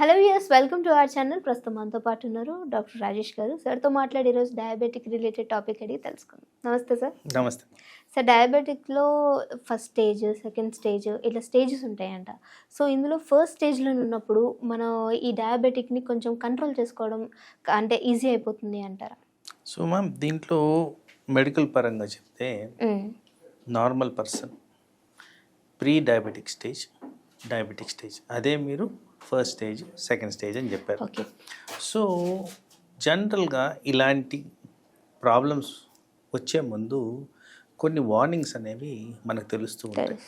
Hello yes welcome to our channel ప్రస్తుతం మనతో పాటు ఉన్నారు డాక్టర్ రాజేష్ గారు. సార్తో మాట్లాడి ఈరోజు డయాబెటిక్ రిలేటెడ్ టాపిక్ అడిగి తెలుసుకుందాం. నమస్తే సార్ నమస్తే. సార్ డయాబెటిక్లో ఫస్ట్ స్టేజ్ సెకండ్ స్టేజ్ ఇట్లా స్టేజెస్ ఉంటాయంట. సో ఇందులో ఫస్ట్ స్టేజ్లో ఉన్నప్పుడు మనం ఈ డయాబెటిక్ని కొంచెం కంట్రోల్ చేసుకోవడం అంటే ఈజీ అయిపోతుంది అంటారా? సో మ్యామ్ దీంట్లో మెడికల్ పరంగా చెప్తే. Normal person pre diabetic stage diabetic stage అదే మీరు ఫస్ట్ స్టేజ్ సెకండ్ స్టేజ్ అని చెప్పారు. సో జనరల్గా ఇలాంటి ప్రాబ్లమ్స్ వచ్చే ముందు కొన్ని వార్నింగ్స్ అనేవి మనకు తెలుస్తూ ఉంటాయి.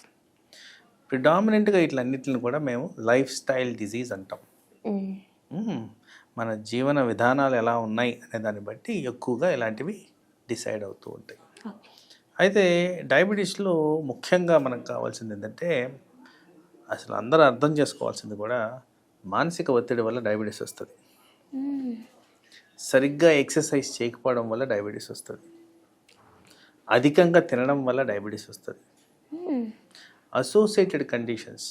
ప్రిడామినెంట్గా ఇట్లన్నిటిని కూడా మేము లైఫ్ స్టైల్ డిజీజ్ అంటాం. మ్మ్. మ్మ్. మన జీవన విధానాలు ఎలా ఉన్నాయి అనే దాన్ని బట్టి ఎక్కువగా ఇలాంటివి డిసైడ్ అవుతూ ఉంటాయి. అయితే డయాబెటీస్లో ముఖ్యంగా మనకు కావాల్సింది ఏంటంటే అసలు అందరూ అర్థం చేసుకోవాల్సింది కూడా మానసిక ఒత్తిడి వల్ల డయాబెటీస్ వస్తుంది. సరిగ్గా ఎక్సర్సైజ్ చేయకపోవడం వల్ల డయాబెటీస్ వస్తుంది అధికంగా తినడం వల్ల డయాబెటీస్ వస్తుంది. Associated conditions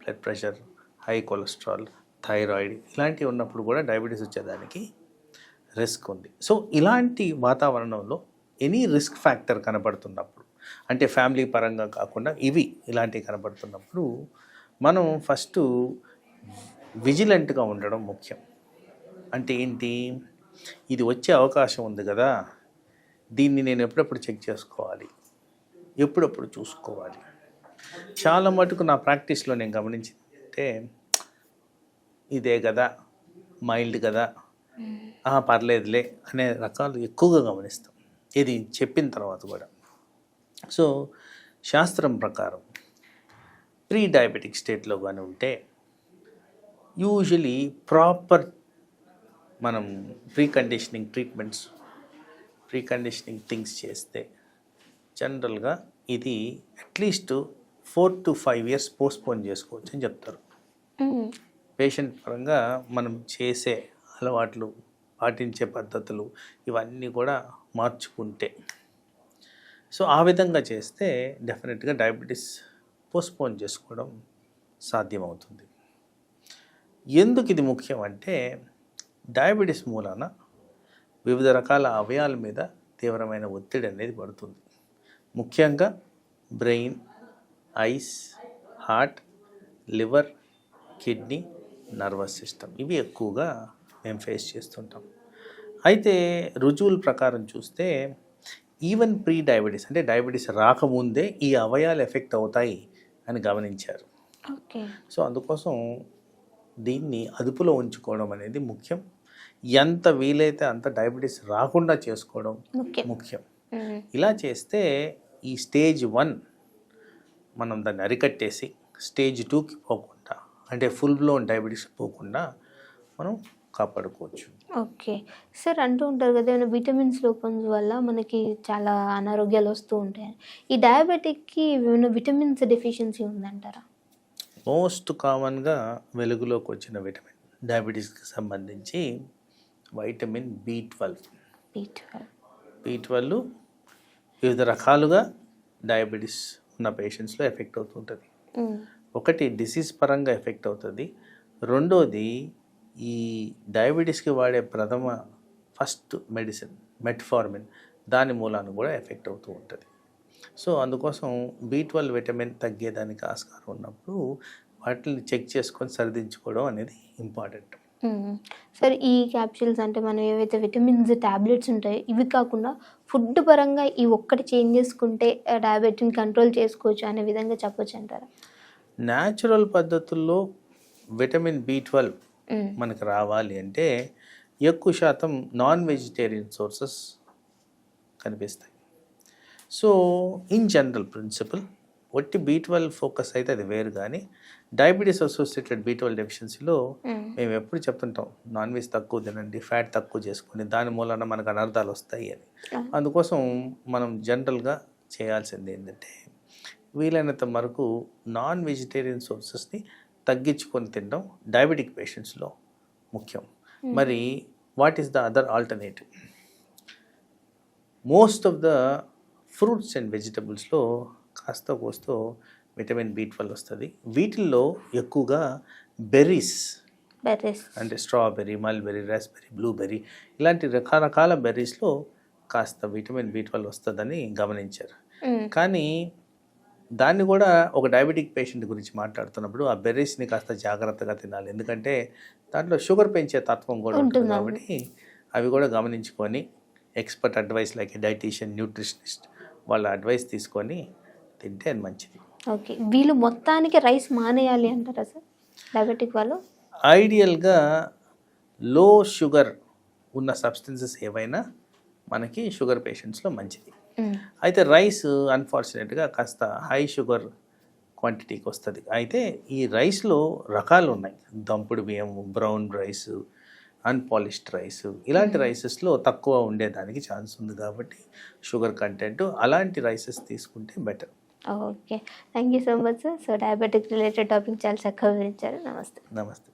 blood pressure high cholesterol thyroid ఇలాంటివి ఉన్నప్పుడు కూడా డయాబెటీస్ వచ్చేదానికి రిస్క్ ఉంది సో ఇలాంటి వాతావరణంలో ఎనీ రిస్క్ ఫ్యాక్టర్ కనబడుతున్నప్పుడు అంటే ఫ్యామిలీ పరంగా కాకుండా ఇవి ఇలాంటివి కనబడుతున్నప్పుడు మనం ఫస్ట్ విజిలెంట్గా ఉండడం ముఖ్యం. అంటే ఏంటి? ఇది వచ్చే అవకాశం ఉంది కదా. దీన్ని నేను ఎప్పుడెప్పుడు చెక్ చేసుకోవాలి? ఎప్పుడప్పుడు చూసుకోవాలి? చాలా మటుకు నా ప్రాక్టీస్లో నేను గమనించిందంటే ఇదే కదా మైల్డ్ కదా. ఆ, పర్లేదులే అనే రకాలు ఎక్కువగా గమనిస్తాం. ఇది చెప్పిన తర్వాత కూడా. సో శాస్త్రం ప్రకారం ప్రీ డయాబెటిక్ స్టేట్లో కానీ ఉంటే యూజువలీ ప్రాపర్ మనం pre conditioning treatments pre conditioning things చేస్తే జనరల్గా ఇది at least four to five years postpone చేసుకోవచ్చు అని చెప్తారు. పేషెంట్ పరంగా మనం చేసే అలవాట్లు పాటించే పద్ధతులు ఇవన్నీ కూడా మార్చుకుంటే సో ఆ విధంగా చేస్తే డెఫినెట్గా డయాబెటీస్ పోస్ట్పోన్ చేసుకోవడం సాధ్యమవుతుంది. ఎందుకు ఇది ముఖ్యం అంటే డయాబెటీస్ మూలాన వివిధ రకాల అవయాల మీద తీవ్రమైన ఒత్తిడి అనేది పడుతుంది. ముఖ్యంగా brain eyes heart liver kidney nervous system ఇవి ఎక్కువగా మేము ఫేస్ చేస్తుంటాం. అయితే రుజువుల ప్రకారం చూస్తే ఈవెన్ ప్రీ డయాబెటీస్ అంటే డయాబెటీస్ రాకముందే ఈ అవయాలు ఎఫెక్ట్ అవుతాయి అని గమనించారు. సో అందుకోసం దీన్ని అదుపులో ఉంచుకోవడం అనేది ముఖ్యం. ఎంత వీలైతే అంత డయాబెటీస్ రాకుండా చేసుకోవడం ముఖ్యం. ఇలా చేస్తే ఈ స్టేజ్ వన్ మనం దాన్ని అరికట్టేసి స్టేజ్ టూకి పోకుండా అంటే ఫుల్ బ్లోన్ డయాబెటీస్ పోకుండా మనం కాపాడుకోవచ్చు. ఓకే. సార్ అంటూ ఉంటారు కదా ఏమైనా విటమిన్స్ లోపం వల్ల మనకి చాలా అనారోగ్యాలు వస్తూ ఉంటాయి ఈ డయాబెటిక్కి ఏమైనా విటమిన్స్ డెఫిషియన్సీ ఉందంటారా? మోస్ట్ కామన్గా వెలుగులోకి వచ్చిన విటమిన్ డయాబెటీస్కి సంబంధించి vitamin B twelve. B twelve. B twelve వివిధ రకాలుగా డయాబెటీస్ ఉన్న పేషెంట్స్లో ఎఫెక్ట్ అవుతుంటుంది ఒకటి డిసీజ్ పరంగా ఎఫెక్ట్ అవుతుంది. రెండోది ఈ డయాబెటీస్కి వాడే ప్రథమ ఫస్ట్ మెడిసిన్ మెట్ఫార్మిన్. దాని మూలాన కూడా ఎఫెక్ట్ అవుతూ ఉంటుంది. సో అందుకోసం బి ట్వెల్వ్ విటమిన్ తగ్గేదానికి ఆస్కారం ఉన్నప్పుడు వాటిని చెక్ చేసుకొని సరిదించుకోవడం అనేది ఇంపార్టెంట్. సార్ ఈ క్యాప్సూల్స్ అంటే మనం ఏవైతే విటమిన్స్ టాబ్లెట్స్ ఉంటాయో ఇవి కాకుండా ఫుడ్ పరంగా ఈ ఒక్కటి చేంజ్ చేసుకుంటే డయాబెటీని కంట్రోల్ చేసుకోవచ్చు అనే విధంగా చెప్పొచ్చు అంటారా? న్యాచురల్ పద్ధతుల్లో విటమిన్ బి ట్వెల్వ్. మనకు రావాలి అంటే ఎక్కువ శాతం నాన్ వెజిటేరియన్ సోర్సెస్ కనిపిస్తాయి సో ఇన్ జనరల్ ప్రిన్సిపల్ ఒట్టి బీ ట్వెల్వ్ ఫోకస్ అయితే అది వేరు కానీ డయాబెటీస్ అసోసియేటెడ్ బీ ట్వెల్వ్ డెఫిషియన్సీలో మ్మ్. మేము ఎప్పుడు చెప్తుంటాం నాన్ వెజ్ తక్కువ తినండి ఫ్యాట్ తక్కువ చేసుకోండి దాని మూలన మనకు అనర్థాలు వస్తాయి అని ఆ. అందుకోసం మనం జనరల్గా చేయాల్సింది ఏంటంటే వీలైనంత వరకు నాన్ వెజిటేరియన్ సోర్సెస్ని తగ్గించుకొని తినడం డయాబెటిక్ పేషెంట్స్లో ముఖ్యం. మరి what is the other alternative? Most of the fruits and వెజిటబుల్స్లో కాస్త కోస్తో విటమిన్ బి ట్వెల్వ్ వస్తుంది. వీటిల్లో ఎక్కువగా బెర్రీస్ బెర్రీస్. అంటే స్ట్రాబెర్రీ మల్బెర్రీ రాస్బెర్రీ బ్లూబెర్రీ ఇలాంటి రకరకాల బెర్రీస్లో కాస్త విటమిన్ బి ట్వెల్వ్ వస్తుందని గమనించారు. కానీ దాన్ని కూడా ఒక డయాబెటిక్ పేషెంట్ గురించి మాట్లాడుతున్నప్పుడు ఆ బెర్రీస్ని కాస్త జాగ్రత్తగా తినాలి. ఎందుకంటే దాంట్లో షుగర్ పెంచే తత్వం కూడా ఉంటుంది. కాబట్టి అవి కూడా గమనించుకొని expert advice like dietician nutritionist వాళ్ళ అడ్వైస్ తీసుకొని తింటే అది మంచిది. ఓకే. వీళ్ళు మొత్తానికి రైస్ మానేయాలి అంటారా సార్? డయాబెటిక్ వాళ్ళు? ఐడియల్గా లో షుగర్ ఉన్న సబ్స్టెన్సెస్ ఏవైనా మనకి షుగర్ పేషెంట్స్లో మంచిది. అయితే రైస్ అన్ఫార్చునేట్గా కాస్త హై షుగర్ క్వాంటిటీకి వస్తుంది. అయితే ఈ రైస్లో రకాలు ఉన్నాయి దంపుడు బియ్యం బ్రౌన్ రైస్ అన్పాలిష్డ్ రైస్. ఇలాంటి రైసెస్లో తక్కువ ఉండేదానికి ఛాన్స్ ఉంది కాబట్టి షుగర్ కంటెంట్ అలాంటి రైసెస్ తీసుకుంటే better. Okay. Thank you so much sir. So diabetic related topic చాలా చక్కగా వివరించారు. నమస్తే. నమస్తే.